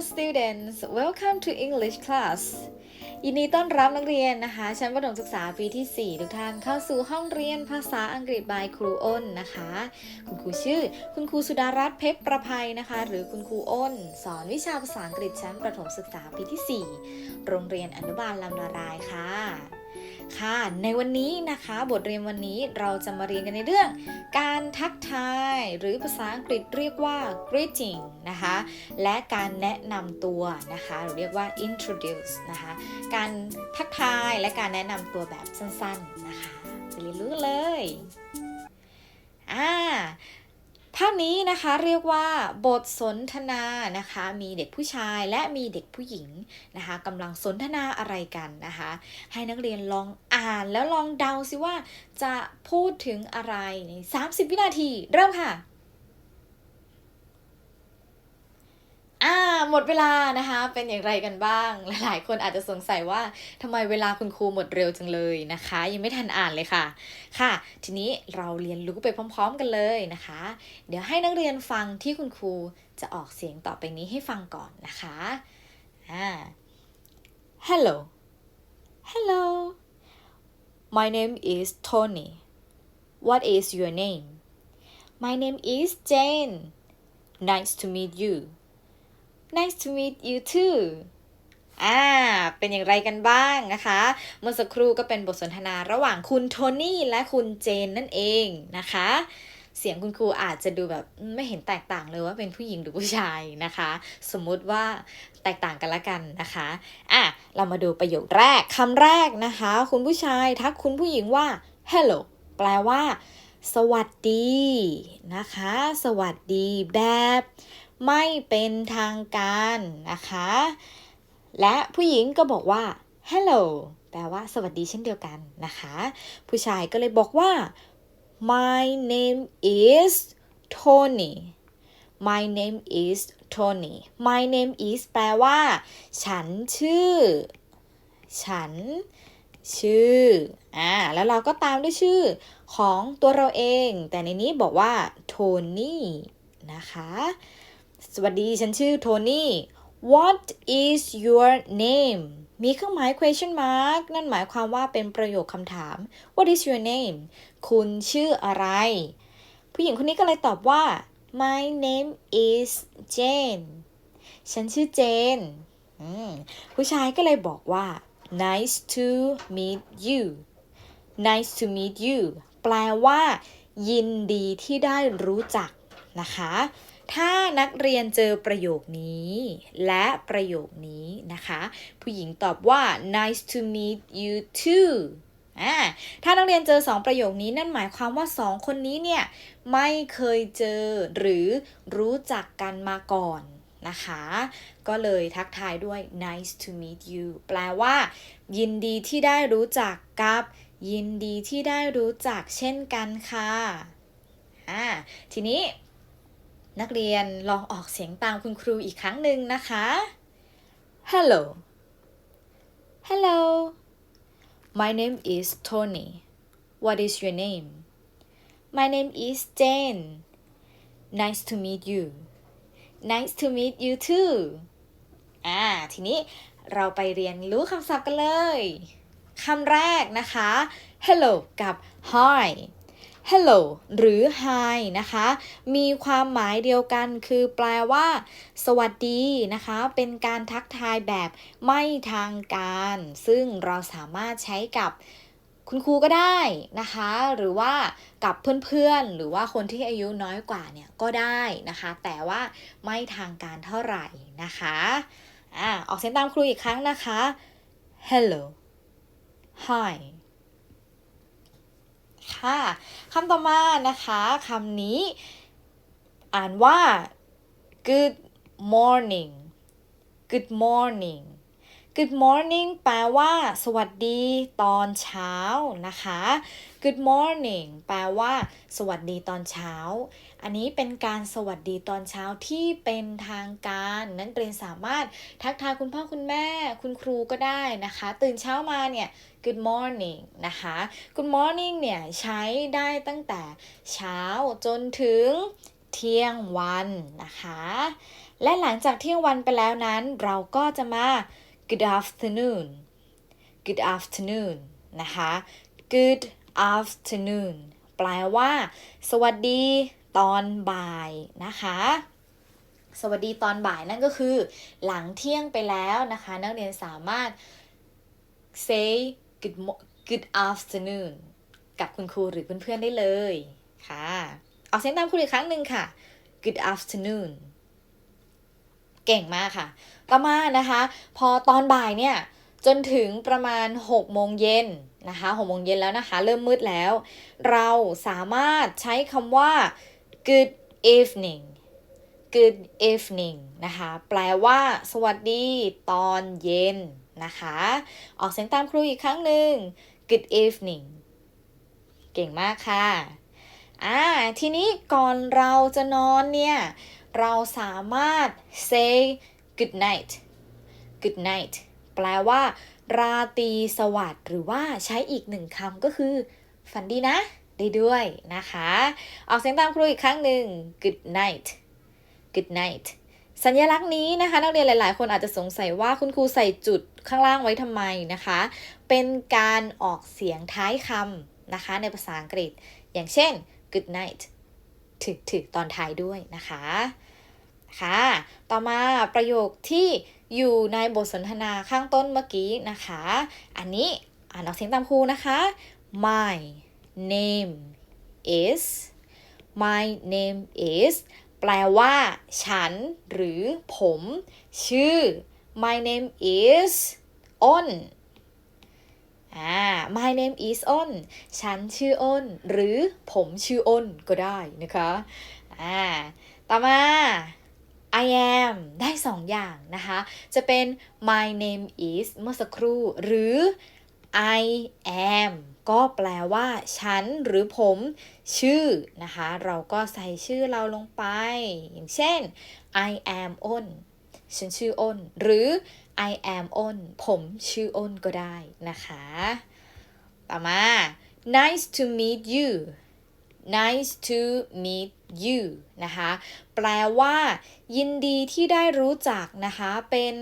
students welcome to English class ยินดีต้อนรับนักเรียนนะคะ ชั้นประถมศึกษาปีที่ 4 ทุกท่านเข้าสู่ห้องเรียนภาษาอังกฤษ by ครูอ้นนะคะ คุณครูชื่อ คุณครูสุดารัตน์เพชรประภัยนะคะ หรือคุณครูอ้น สอนวิชาภาษาอังกฤษชั้นประถมศึกษาปีที่ 4 โรงเรียนอนุบาลลำนารายค่ะ ค่ะ ในวันนี้นะคะ บทเรียนวันนี้เราจะมาเรียนกันในเรื่อง การทักทายหรือภาษาอังกฤษเรียกว่า greeting นะคะ และการแนะนำตัวนะคะหรือเรียกว่า introduce นะคะ การทักทายและการแนะนำตัวแบบสั้นๆนะคะไปเรียนรู้เลยอ่า ภาพนี้นะคะเรียกว่าบทสนทนานะคะมีเด็กผู้ชายและมีเด็กผู้หญิงนะคะกำลังสนทนาอะไรกันนะคะให้นักเรียนลองอ่านแล้วลองเดาสิว่าจะพูดถึงอะไรใน 30 วินาที เริ่มค่ะ อ่าหมดเวลานะคะ เป็นอย่างไรกันบ้าง หลาย ๆ คนอาจจะสงสัยว่าทำไมเวลาคุณครูหมดเร็วจังเลยนะคะ ยังไม่ทันอ่านเลยค่ะ ค่ะ ทีนี้เราเรียนรู้ไปพร้อม ๆ กันเลยนะคะ เดี๋ยวให้นักเรียนฟังที่คุณครูจะออกเสียงต่อไปนี้ให้ฟังก่อนนะคะอ่า Hello Hello My name is Tony What is your name My name is Jane Nice to meet you Nice to meet you too อ่า เป็นอย่างไรกันบ้างนะคะ เมื่อสักครู่ก็เป็นบทสนทนาระหว่างคุณโทนี่และคุณเจนนั่นเองนะคะ เสียงคุณครูอาจจะดูแบบไม่เห็นแตกต่างเลยว่าเป็นผู้หญิงหรือผู้ชายนะคะ สมมุติว่าแตกต่างกันละกันนะคะ อะ เรามาดูประโยคแรกคำแรกนะคะ คุณผู้ชายทักคุณผู้หญิงว่า hello แปลว่า สวัสดีนะคะ สวัสดีแบบ ไม่เป็นทางการนะคะ และผู้หญิงก็บอกว่า hello แปลว่าสวัสดีเช่นเดียวกันนะคะ ผู้ชายก็เลยบอกว่า my name is Tony my name is Tony my name is แปลว่า ฉันชื่อ ฉันชื่อ อ่า แล้วเราก็ตามด้วยชื่อของตัวเราเอง แต่ในนี้บอกว่าโทนี่นะคะ สวัสดีฉันชื่อโทนี่ What is your name มีเครื่องหมาย question mark นั่นหมายความว่าเป็นประโยคคำถาม What is your name คุณชื่ออะไร ผู้หญิงคนนี้ก็เลยตอบว่า My name is Jane ฉันชื่อเจน ผู้ชายก็เลยบอกว่า Nice to meet you Nice to meet you แปลว่า ยินดีที่ได้รู้จักนะคะ ถ้านักเรียนเจอประโยคนี้ และประโยคนี้นะคะ ผู้หญิงตอบว่า nice to meet you too อ่าถ้านักเรียนเจอสองประโยคนี้นั่นหมายความว่าสองคนนี้เนี่ย ไม่เคยเจอหรือรู้จักกันมาก่อนนะคะ ก็เลยทักทายด้วย nice to meet you แปลว่า ยินดีที่ได้รู้จักกับ ยินดีที่ได้รู้จักเช่นกันค่ะอ่าทีนี้ นักเรียนลองออกเสียงตามคุณครูอีกครั้งหนึ่งนะคะ Hello Hello My name is Tony What is your name My name is Jane Nice to meet you Nice to meet you too อ่า ทีนี้เราไปเรียนรู้คำศัพท์กันเลย คำแรกนะคะ hello กับ hi hello หรือ hi นะคะ มีความหมายเดียวกันคือแปลว่า สวัสดีนะคะ เป็นการทักทายแบบไม่ทางการ ซึ่งเราสามารถใช้กับคุณครูก็ได้นะคะ หรือว่ากับเพื่อนๆ หรือว่าคนที่อายุน้อยกว่าเนี่ยก็ได้นะคะ แต่ว่าไม่ทางการเท่าไหร่นะคะอ่าออกเสียงตามครูอีกครั้งนะคะ hello hi ค่ะคำต่อมานะคะคำนี้ อ่านว่า good morning good morning good morning แปลว่า สวัสดีตอนเช้านะคะ good morning แปลว่า สวัสดีตอนเช้า อันนี้เป็นการสวัสดีตอนเช้าที่เป็นทางการ นักเรียนสามารถทักทายคุณพ่อคุณแม่ คุณครูก็ได้นะคะ ตื่นเช้ามาเนี่ย good morning นะคะ good morning เนี่ย ใช้ได้ตั้งแต่เช้าจนถึงเที่ยงวันนะคะ และหลังจากเที่ยงวันไปแล้วนั้น เราก็จะมา good afternoon good afternoon นะคะ good afternoon แปลว่า สวัสดีตอนบ่ายนะคะ สวัสดีตอนบ่ายนั่นก็คือ หลังเที่ยงไปแล้วนะคะ นักเรียนสามารถ say good good afternoon กับคุณครูหรือเพื่อนๆได้เลยค่ะ ออกเสียงตามครูอีกครั้งหนึ่งค่ะ good afternoon เก่งมากค่ะ ต่อมานะคะ พอตอนบ่ายเนี่ยจนถึงประมาณ 6 โมงเย็นนะคะ6โมงเย็นแล้วนะคะ เริ่มมืดแล้ว เราสามารถใช้คำว่า good evening good evening นะคะ แปลว่า สวัสดีตอนเย็นนะคะ ออกเสียงตามครูอีกครั้งหนึ่ง good evening เก่งมากค่ะ อ่า ทีนี้ก่อนเราจะนอนเนี่ย เราสามารถ say good night good night แปลว่า ราตรีสวัสดิ์หรือว่าใช้อีกหนึ่งคำก็คือ ฝันดีนะ ได้ด้วยนะคะ ออกเสียงตามครูอีกครั้งหนึ่ง good night good night สัญลักษณ์นี้นะคะนักเรียนหลาย ๆ คนอาจจะสงสัยว่าคุณครูใส่จุดข้างล่างไว้ทำไมนะคะ เป็นการออกเสียงท้ายคำนะคะ ในภาษาอังกฤษ อย่างเช่น good night ถึกถึกตอนท้ายด้วยนะคะ ค่ะ ต่อมาประโยคที่อยู่ในบทสนทนาข้างต้นเมื่อกี้นะคะ อันนี้อ่านออกเสียงตามครูนะคะ my name is my name is แปลว่า ฉัน หรือผม ชื่อ my name is on อ่า my name is on ฉันชื่ออ้น หรือผมชื่ออ้นก็ได้นะคะ อ่า ต่อมา I am ได้สองอย่างนะคะ จะเป็น my name is เมื่อสักครู่ หรือ I am ก็แปลว่าฉันหรือผมชื่อนะคะ เราก็ใส่ชื่อเราลงไป อย่างเช่น I am อ้น ฉันชื่ออ้น หรือ I am อ้น ผมชื่ออ้นก็ได้นะคะ ต่อมา nice to meet you nice to meet you นะคะ แปลว่า ยินดีที่ได้รู้จักนะคะ เป็น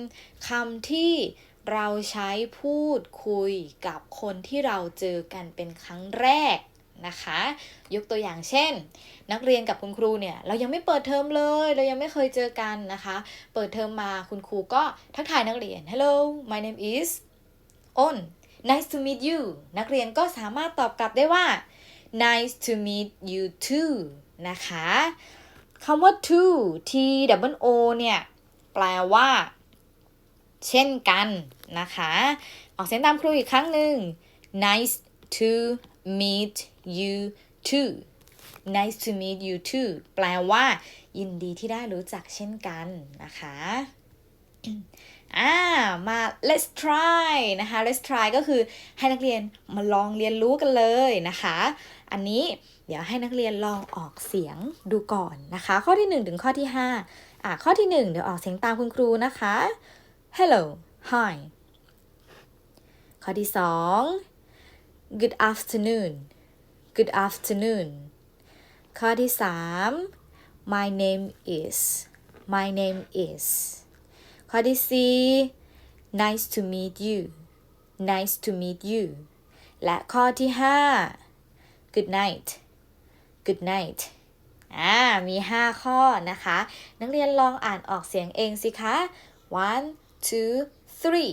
คำที่เราใช้พูดคุยกับคนที่เราเจอกันเป็นครั้งแรกนะคะ ยกตัวอย่างเช่น นักเรียนกับคุณครูเนี่ย เรายังไม่เปิดเทอมเลย เรายังไม่เคยเจอกันนะคะ เปิดเทอมมาคุณครูก็ทักทายนักเรียน Hello my name is on nice to meet you นักเรียนก็สามารถตอบกลับได้ว่า nice to meet you too นะคะคำว่า to t double o เนี่ย แปลว่า เช่นกันนะคะ ออกเสียงตามครูอีกครั้งหนึ่ง nice to meet you too nice to meet you too แปลว่า ยินดีที่ได้รู้จักเช่นกันนะคะ อ่ามา let's try นะคะ let's try ก็คือให้นักเรียนมาลองเรียนรู้กันเลยนะคะ อันนี้เดี๋ยวให้นักเรียนลองออกเสียงดูก่อนนะคะ ข้อที่ 1 ถึงข้อที่ 5 อ่าข้อที่ 1 เดี๋ยวออกเสียงตามคุณครูนะคะ hello hi ข้อที่ 2 good afternoon good afternoon ข้อที่ 3 my name is my name is ข้อที่4 nice to meet you nice to meet you และข้อที่5 good night good night อ่า มี 5 ข้อนะคะ นักเรียนลองอ่านออกเสียงเองสิคะ one two three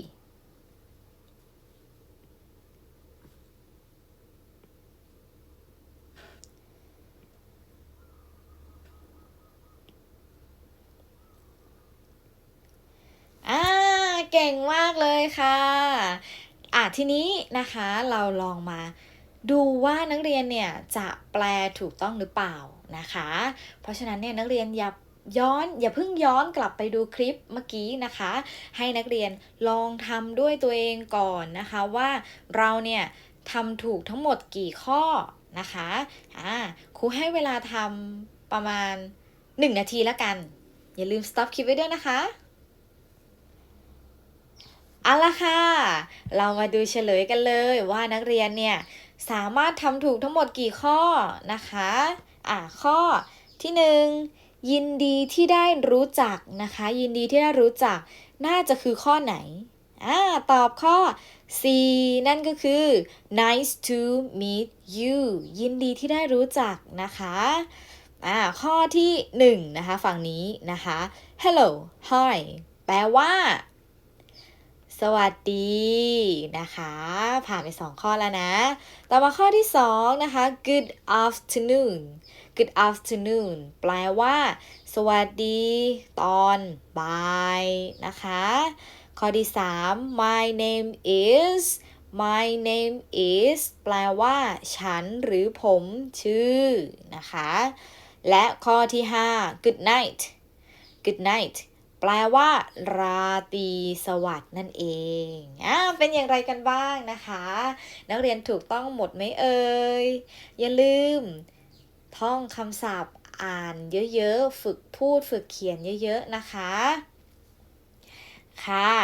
อ่า เก่งมาก เลยค่ะอะทีนี้นะคะเราลองมาดูว่านักเรียนเนี่ยจะแปลถูกต้องหรือเปล่านะคะ เพราะฉะนั้นเนี่ยนักเรียนอย่าย้อนอย่าเพิ่งย้อนกลับไปดูคลิปเมื่อกี้นะคะ ให้นักเรียนลองทำด้วยตัวเองก่อนนะคะว่าเราเนี่ยทำถูกทั้งหมดกี่ข้อนะคะอ่าครูให้เวลาทำประมาณ 1 นาทีแล้วกัน อย่าลืม stop คลิปไว้ด้วยนะคะ เอาละค่ะ เรามาดูเฉลยกันเลยว่านักเรียนเนี่ย สามารถทำถูกทั้งหมดกี่ข้อนะคะ อะ ข้อที่หนึ่งยินดีที่ได้รู้จักนะคะ ยินดีที่ได้รู้จัก น่าจะคือข้อไหนอ่าตอบข้อ C นั่นก็คือ nice to meet you ยินดีที่ได้รู้จักนะคะอ่าข้อที่หนึ่งนะคะ ฝั่งนี้นะคะ hello hi แปลว่า สวัสดีนะคะ ผ่านไปสองข้อแล้วนะ ต่อมาข้อที่สองนะคะ good afternoon good afternoon แปลว่า สวัสดี ตอนบ่ายนะคะ ข้อที่สาม my name is my name is แปลว่า ฉันหรือผมชื่อนะคะ และข้อที่ห้า good night good night แปลว่า ราตรีสวัสดิ์นั่นเองอ่าเป็นอย่างไรกันบ้างนะคะ นักเรียนถูกต้องหมดไหมเอ่ย อย่าลืม ท่องคำศัพท์อ่านเยอะๆ ฝึกพูดฝึกเขียนเยอะๆ นะคะ ค่ะ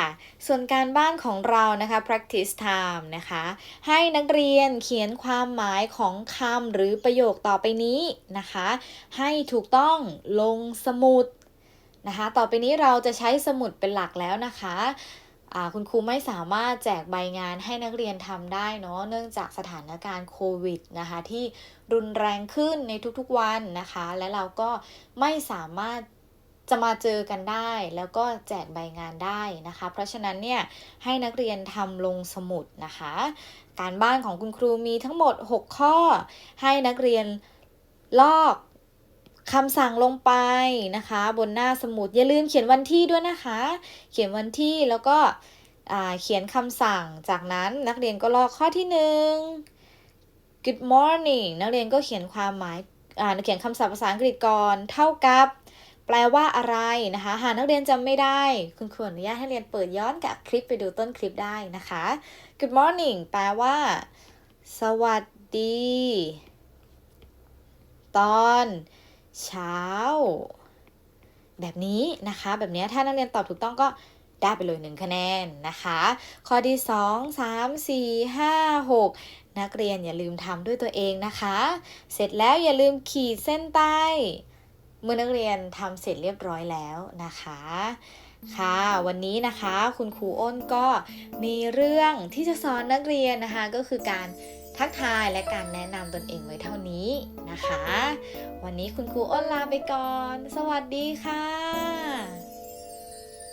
ส่วนการบ้านของเรานะคะ practice time นะคะ ให้นักเรียนเขียนความหมายของคำหรือประโยคต่อไปนี้นะคะ ให้ถูกต้องลงสมุด นะคะ ต่อไปนี้เราจะใช้สมุดเป็นหลักแล้วนะคะคุณครูไม่สามารถแจกใบงานให้นักเรียนทำได้เนาะเนื่องจากสถานการณ์โควิดนะคะที่รุนแรงขึ้นในทุกๆวันนะคะ และเราก็ไม่สามารถจะมาเจอกันได้ แล้วก็แจกใบงานได้นะคะ เพราะฉะนั้นเนี่ยให้นักเรียนทำลงสมุดนะคะ การบ้านของคุณครูมีทั้งหมด 6 ข้อ ให้นักเรียนลอก คำสั่งลงไปนะคะ บนหน้าสมุดอย่าลืมเขียนวันที่ด้วยนะคะ เขียนวันที่แล้วก็เขียนคำสั่งจากนั้นนักเรียนก็ลอกข้อที่หนึ่ง Good morning นักเรียนก็เขียนความหมายาเขียนคำศัพท์ภาษาอังกฤษก่อนเท่ากับ แปลว่าอะไรนะคะ หากนักเรียนจำไม่ได้ คุณครูอนุญาตให้เรียนเปิดย้อนกับคลิปไปดูต้นคลิปได้นะคะ Good morning แปลว่า สวัสดี ตอน เช้า แบบนี้นะคะ แบบนี้ถ้านักเรียนตอบถูกต้องก็ได้ไปเลยหนึ่งคะแนนนะคะ ข้อที่2 3 4 5 6นักเรียนอย่าลืมทำด้วยตัวเองนะคะ เสร็จแล้วอย่าลืมขีดเส้นใต้เมื่อนักเรียนทำเสร็จเรียบร้อยแล้วนะคะ ค่ะ วันนี้นะคะคุณครูอ้นก็มีเรื่องที่จะสอนนักเรียนนะคะก็คือการ ทักทายและการแนะนำตนเองไว้เท่านี้นะคะ วันนี้คุณครูอ้นลาไปก่อน สวัสดีค่ะ